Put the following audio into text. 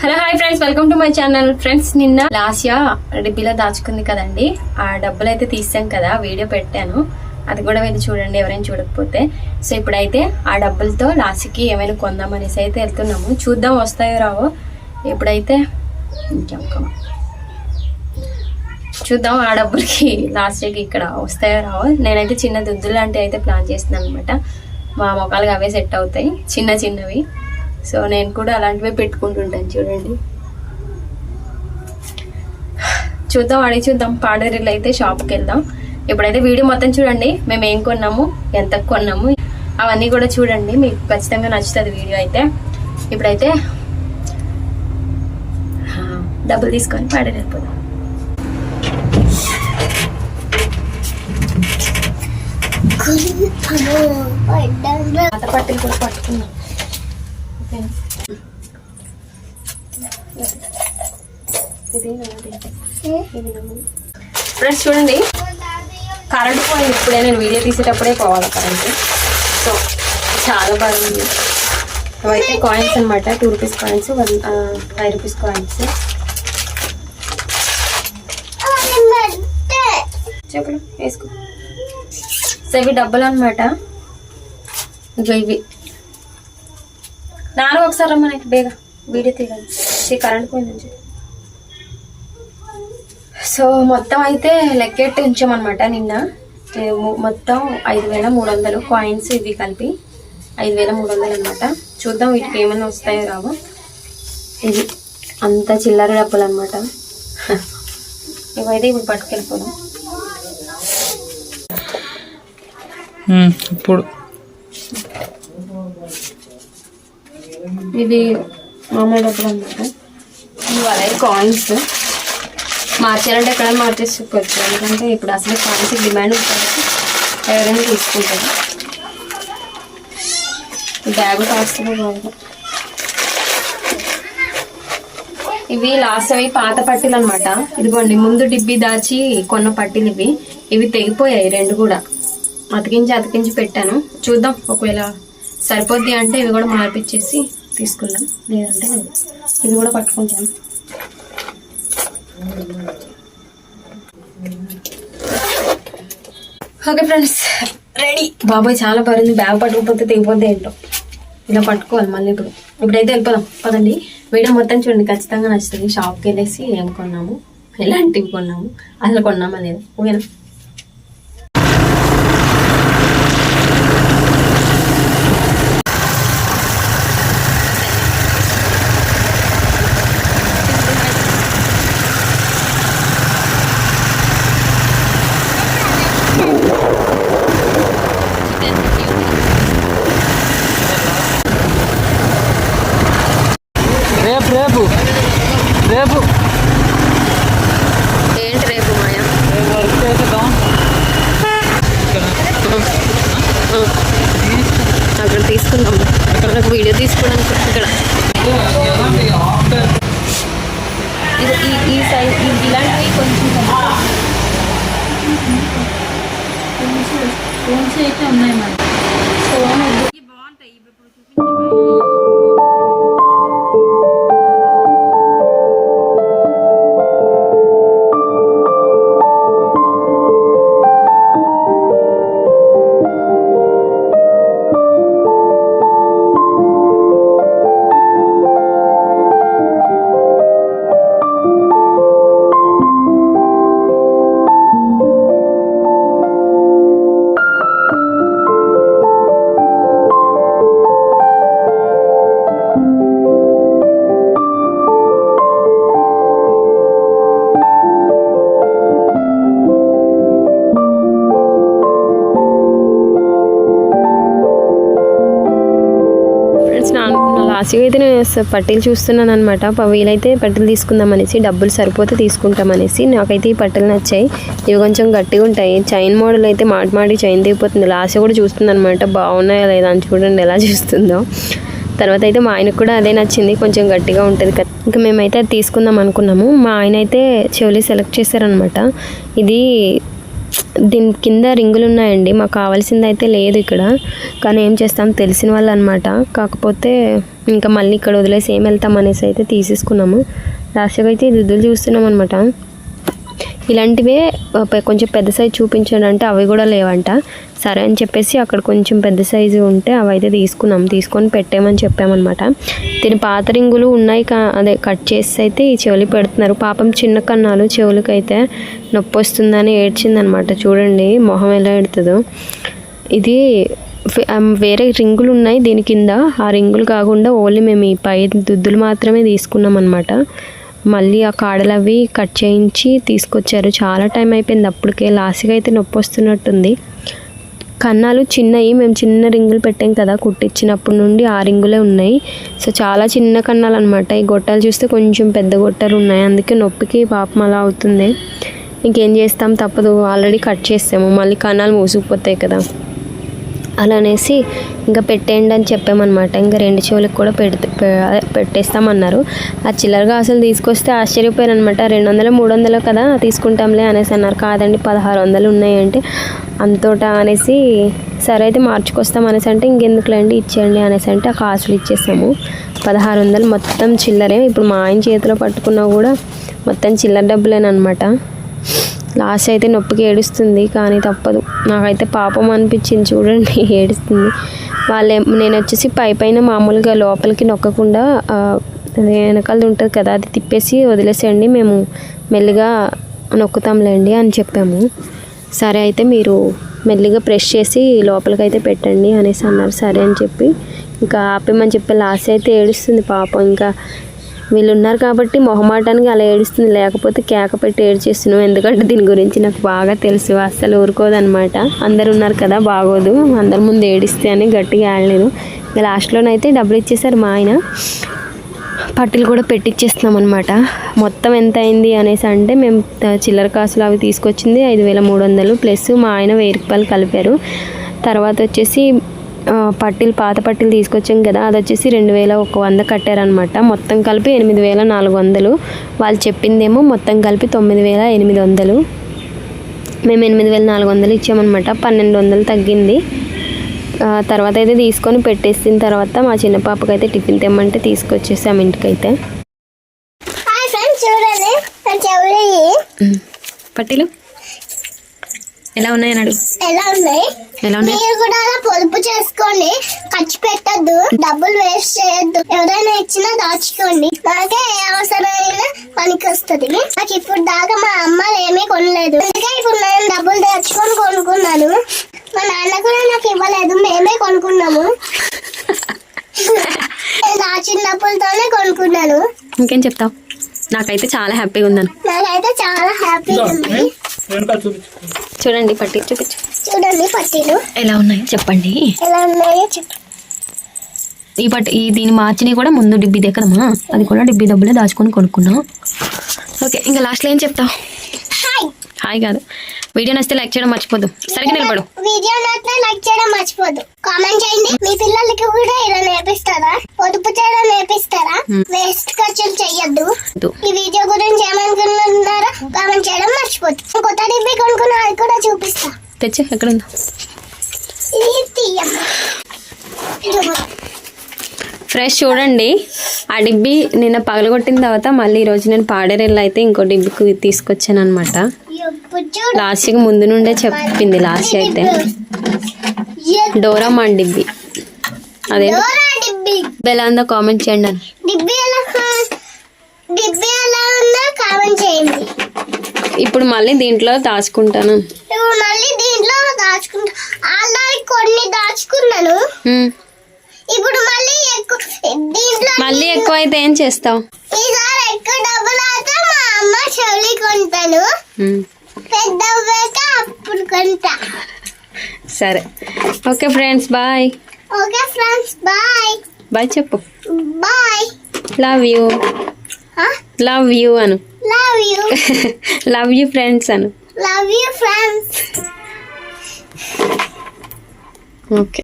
Hello hi friends welcome to my channel friends నిన్న లాస్యా డిబ్బీలో దాచుకుంది కదండి. ఆ డబ్బులు అయితే తీసాం కదా. వీడియో పెట్టాను. అది కూడా వెళ్ళి చూడండి ఎవరైనా చూడకపోతే. సో ఇప్పుడైతే ఆ డబ్బులతో లాస్యకి ఏమైనా కొందాం అనేసి అయితే వెళ్తున్నాము. చూద్దాం వస్తాయో రావో. ఇప్పుడైతే ఇంకెంకమ్మ. చూద్దాం ఆ డబ్బులకి లాస్ట్కి ఇక్కడ వస్తాయో రావో. నేనైతే చిన్న దుద్దులు లాంటివి అయితే ప్లాన్ చేస్తున్నాను అనమాట మా మొక్కలకి అవే సెట్ అవుతాయి. చిన్న చిన్నవి. సో నేను కూడా అలాంటివే పెట్టుకుంటుంటాను చూడండి. చూద్దాం అడిగి చూద్దాం పాడేరులో అయితే షాప్కి వెళ్దాం. ఇప్పుడైతే వీడియో మొత్తం చూడండి మేము ఏం కొన్నాము ఎంత కొన్నాము అవన్నీ కూడా చూడండి మీకు ఖచ్చితంగా నచ్చుతుంది వీడియో అయితే. ఇప్పుడైతే డబ్బులు తీసుకొని పాడేరు వెళ్ళిపోదాం పాత పట్టులు కూడా పట్టుకున్నాం ఓకేనా? ఇది నాది. ఇది నాది. ఫ్రెండ్స్ చూడండి. కరెంట్ పోయింది ఇప్పుడే నేను వీడియో తీసేటప్పుడే పోవాలి కరెంట్ సో చాలా బాగుంది. అవైతే కాయిన్స్ అనమాట two rupees coins one five rupees coins చెప్పలు వేసుకో. సో ఇవి డబ్బులు అనమాట ఇంకా ఇవి. నాన్న ఒకసారి రమ్మని బేగా. వీడియో తీయాలి ఈ కరెంట్ పోయిందని చెప్పి. సో మొత్తం అయితే లెక్కెట్టి ఉంచామన్నమాట నిన్న. మొత్తం ఐదు వేల మూడు వందలు కాయిన్స్ ఇవి కలిపి ఐదు వేల మూడు వందలు అనమాట చూద్దాం వీటికి ఏమైనా వస్తాయో రావో. ఇది అంత చిల్లర డబ్బులు అనమాట ఇవైతే ఇప్పుడు పట్టుకెళ్ళిపోదాం. ఇప్పుడు ఇది మామూలు డబ్బులు అనమాట ఇవి అలాగే కాయిన్స్ మార్చాలంటే ఎక్కడ మార్చేసుకోవచ్చు ఎందుకంటే ఇప్పుడు అసలు కాయిన్స్ డిమాండ్ ఉంటుంది. ఎవరైనా తీసుకుంటారు. బ్యాగ్ కాస్తుంది బాగా ఇవి లాస్ట్ అవి పాత పట్టీలు అనమాట ఇదిగోండి ముందు డిబ్బి దాచి కొన్న పట్టీలు ఇవి. ఇవి తెగిపోయాయి రెండు కూడా. అతికించి అతికించి పెట్టాను. చూద్దాం ఒకవేళ సరిపోద్ది అంటే ఇవి కూడా మార్పిచ్చేసి తీసుకుందాం లేదంటే లేదు. ఇవి కూడా పట్టుకుంటాను ఓకే ఫ్రెండ్స్ రెడీ. బాబాయ్ చాలా బాగుంది. బ్యాగ్ పట్టుకుపోతే తెగిపోతే ఏంటో. ఇలా పట్టుకోవాలి మళ్ళీ ఇప్పుడు. ఇప్పుడైతే వెళ్ళిపోదాం. పదండి. వీడియో మొత్తం చూడండి. ఖచ్చితంగా నచ్చుతుంది. షాప్కి వెళ్ళేసి ఏం కొన్నాము? ఎలాంటివి కొన్నాము? అసలు కొన్నామా లేదు? ఓకేనా రేపు రేపు రేపు ఏంటి రేపు మాయా రేపు వర్క్ చేద్దాం అక్కడ తీసుకుందాం అక్కడ నాకు వీడియో తీసుకోవడానికి ఇక్కడ ఇది ఈ ఈ సైజ్ ఈ- ఇలాంటివి కొంచెం అయితే ఉన్నాయి మరి సో నా అయితే నేను స- పట్టీలు చూస్తున్నాను అనమాట వీలైతే పట్టీలు తీసుకుందాం అనేసి డబ్బులు సరిపోతే తీసుకుంటాం అనేసి నాకైతే ఈ పట్టెలు నచ్చాయి. ఇవి కొంచెం గట్టిగా ఉంటాయి. చైన్ మోడల్ అయితే మాటి మాటి చైన్ దిగిపోతుంది. లాస్ట్ కూడా చూస్తుంది అనమాట బాగున్నాయా లేదా అని చూడండి ఎలా చూస్తుందో. తర్వాత అయితే మా ఆయనకు కూడా అదే నచ్చింది. కొంచెం గట్టిగా ఉంటుంది కదా. ఇంకా మేమైతే అది తీసుకుందాం అనుకున్నాము. మా ఆయన అయితే చెవులు సెలెక్ట్ చేశారనమాట ఇది దీని కింద రింగులు ఉన్నాయండి. మాకు కావాల్సింది అయితే లేదు ఇక్కడ. కానీ ఏం చేస్తాం తెలిసిన వాళ్ళు అనమాట కాకపోతే ఇంకా మళ్ళీ ఇక్కడ వదిలేసి ఏం వెళ్తాం అనేసి అయితే తీసేసుకున్నాము. లాస్ట్గా అయితే దుద్దులు చూస్తున్నాం అనమాట ఇలాంటివే కొంచెం పెద్ద సైజు చూపించండి అంటే అవి కూడా లేవంట. సరే అని చెప్పేసి అక్కడ కొంచెం పెద్ద సైజు ఉంటే అవి అయితే తీసుకున్నాం. తీసుకొని పెట్టామని చెప్పామన్నమాట. దీని పాత రింగులు ఉన్నాయి కా అదే కట్ చేసి అయితే ఈ చెవులు పెడుతున్నారు. పాపం చిన్న కన్నాలు చెవులకి అయితే నొప్పి వస్తుందని ఏడ్చిందనమాట చూడండి మొహం ఎలా ఎడుతుందో ఇది వేరే రింగులు ఉన్నాయి దీని కింద. ఆ రింగులు కాకుండా ఓన్లీ మేము ఈ పై దుద్దులు మాత్రమే తీసుకున్నాం అనమాట మళ్ళీ ఆ కాడలు అవి కట్ చేయించి తీసుకొచ్చారు. చాలా టైం అయిపోయింది. అప్పటికే లాస్ట్గా అయితే నొప్పి వస్తున్నట్టుంది. కన్నాలు చిన్నవి మేము చిన్న రింగులు పెట్టాం కదా కుట్టించినప్పటి నుండి ఆ రింగులే ఉన్నాయి. సో చాలా చిన్న కన్నాలు అనమాట ఈ గొట్టాలు చూస్తే కొంచెం పెద్ద గొట్టాలు ఉన్నాయి. అందుకే నొప్పికి పాపం అలా అవుతుంది. ఇంకేం చేస్తాం? తప్పదు. ఆల్రెడీ కట్ చేస్తాము మళ్ళీ కన్నాలు మూసుకుపోతాయి కదా. అలా అనేసి ఇంకా పెట్టేయండి అని చెప్పామన్నమాట. ఇంకా రెండు చెవులకు కూడా పెడితే పెట్టేస్తామన్నారు. ఆ చిల్లరగా అసలు తీసుకొస్తే ఆశ్చర్యపోయారు అనమాట రెండు వందలు మూడు వందలు కదా తీసుకుంటాంలే అనేసి అన్నారు. కాదండి పదహారు వందలు ఉన్నాయంటే అంతోట అనేసి సరే అయితే మార్చుకొస్తాం అనేసి అంటే ఇంకెందుకులేండి ఇచ్చేయండి అనేసి అంటే ఆ కాసులు ఇచ్చేసాము. పదహారు వందలు మొత్తం చిల్లరే. ఇప్పుడు మా ఆయన చేతిలో పట్టుకున్నా కూడా మొత్తం చిల్లర డబ్బులేనమాట లాస్ట్ అయితే నొప్పికి ఏడుస్తుంది కానీ తప్పదు. నాకైతే పాపం అనిపించింది చూడండి ఏడుస్తుంది. వాళ్ళే నేను వచ్చేసి పై పైన మామూలుగా లోపలికి నొక్కకుండా ఆ, వెనకాలది ఉంటుంది కదా అది తిప్పేసి వదిలేసేయండి మేము మెల్లిగా నొక్కుతాంలేండి అని చెప్పాము. సరే అయితే మీరు మెల్లిగా ప్రెస్ చేసి లోపలికి అయితే పెట్టండి అనేసి అన్నారు. సరే అని చెప్పి ఇంకా ఆపేమని చెప్పి లాస్ట్ అయితే ఏడుస్తుంది పాపం. ఇంకా వీళ్ళు ఉన్నారు కాబట్టి మొహమాటానికి అలా ఏడుస్తుంది. లేకపోతే కేక పెట్టి ఏడ్చేస్తున్నాం ఎందుకంటే దీని గురించి నాకు బాగా తెలుసు. అస్సలు ఊరుకోదనమాట అందరు ఉన్నారు కదా బాగోదు. అందరి ముందు ఏడిస్తే అని గట్టిగా ఆడలేదు ఇంకా లాస్ట్లోనైతే డబ్బులు ఇచ్చేసారు మా ఆయన. పట్టీలు కూడా పెట్టిచ్చేస్తున్నాం అనమాట మొత్తం ఎంత అయింది అనేసి అంటే మేము చిల్లర కాసులు అవి తీసుకొచ్చింది ఐదు వేల మూడు వందలు. ప్లస్ మా ఆయన వెయ్యి రూపాయలు కలిపారు. తర్వాత వచ్చేసి పట్టీలు పాత పట్టీలు తీసుకొచ్చాం కదా అది వచ్చేసి రెండు వేల ఒక వంద కట్టారనమాట మొత్తం కలిపి ఎనిమిది వేల నాలుగు వందలు. వాళ్ళు చెప్పిందేమో మొత్తం కలిపి తొమ్మిది వేల ఎనిమిది వందలు. మేము ఎనిమిది వేల నాలుగు వందలు ఇచ్చామన్నమాట. పన్నెండు వందలు తగ్గింది. తర్వాత అయితే తీసుకొని పెట్టేసిన తర్వాత మా చిన్న పాపకి అయితే టిఫిన్ తెమ్మంటే తీసుకొచ్చేసాం ఇంటికైతే. పట్టీలు? ఎలా ఉన్నాయని అడుగు ఎలా ఉన్నాయి? ఎలా ఉన్నాయి? మీరు కూడా అలా పొదుపు చేసుకోండి ఖర్చు పెట్టద్దు డబ్బులు వేస్ట్ చేయొద్దు. ఎవరైనా ఇచ్చినా దాచుకోండి. నాకే ఏ అవసరమైనా పనికి వస్తుంది నాకు ఇప్పుడు దాకా మా అమ్మలు ఏమీ కొనలేదు. అందుకే ఇప్పుడు నేను డబ్బులు తెచ్చుకొని కొనుక్కున్నాను. మా నాన్న కూడా నాకు ఇవ్వలేదు. మేమే కొనుక్కున్నాము. నేను దాచిన డబ్బులతోనే కొనుక్కున్నాను. ఇంకేం చెప్తావు? నాకైతే చాలా హ్యాపీగా ఉందను నాకైతే చాలా హ్యాపీగా ఉంది. వెనకాల చూపించు. చూడండి పట్టీలు చూపించు. చూడండి పట్టీలు. ఎలా ఉన్నాయి చెప్పండి. ఎలా ఉన్నాయో చెప్పు. ఈ పట్టు ఈ దీని మార్చిని కూడా ముందు డిబ్బిదే కదమ్మా అది కూడా డిబ్బి డబ్బులే దాచుకొని కొనుక్కున్నాం. ఓకే ఇంకా లాస్ట్లో ఏం చెప్తావు? హాయ్ హాయ్ కాదు. వీడియో నచ్చితే లైక్ చేయడం మర్చిపోదు. సరిగ్గా నిలబడు. వీడియో నచ్చితే లైక్ చేయడం మర్చిపోద్దు కామెంట్ చేయండి. మీ పిల్లలకి కూడా ఇలా నేర్పిస్తారా? నేర్పిస్తారా? వేస్ట్ ఖర్చులు చెయ్యొద్దు. ఈ వీడియో గురించి ఏమనుకుంటున్నారో కామెంట్ చేయడం మర్చిపోద్దు. కొత్త డిబ్బి కొనుక్కున్న అది కూడా చూపిస్తా. తెచ్చు ఎక్కడ ఉందో. ఫ్రెష్ చూడండి. ఆ డిబ్బి నిన్న పగలగొట్టిన తర్వాత మళ్ళీ ఈరోజు నేను పాడేరెళ్ళి అయితే ఇంకో డిబ్బికి తీసుకొచ్చాను అనమాట చూడు లాస్ట్కి ముందు నుండే చెప్పింది లాస్ట్ అయితే. ఏ- డోరామాన్ డిబ్బి. అదే ఎలా ఉందో కామెంట్ చేయండి అని డిబ్బి ఎలా డిబ్బి ఎలా ఉందో కామెంట్ చేయండి. ఇప్పుడు మళ్ళీ దీంట్లో దాచుకుంటాను. ఇప్పుడు మళ్ళీ దీంట్లో దాచుకుంటా. కొన్ని దాచుకున్నాను. ఇప్పుడు మళ్ళీ ఎక్కువ దీంట్లో మళ్ళీ ఎక్కువ అయితే ఏం చేస్తావు? ఈసారి ఎక్కువ డబ్బులు అయితే మా అమ్మ చెవులి కొంటాను. ఉమ్. పెద్ద అప్పుడు కొంటా. సరే. Okay friends bye. Okay friends bye. Bye చెప్పు. Bye. Love you love you Anu. Love you love you friends Anu. Love you friends okay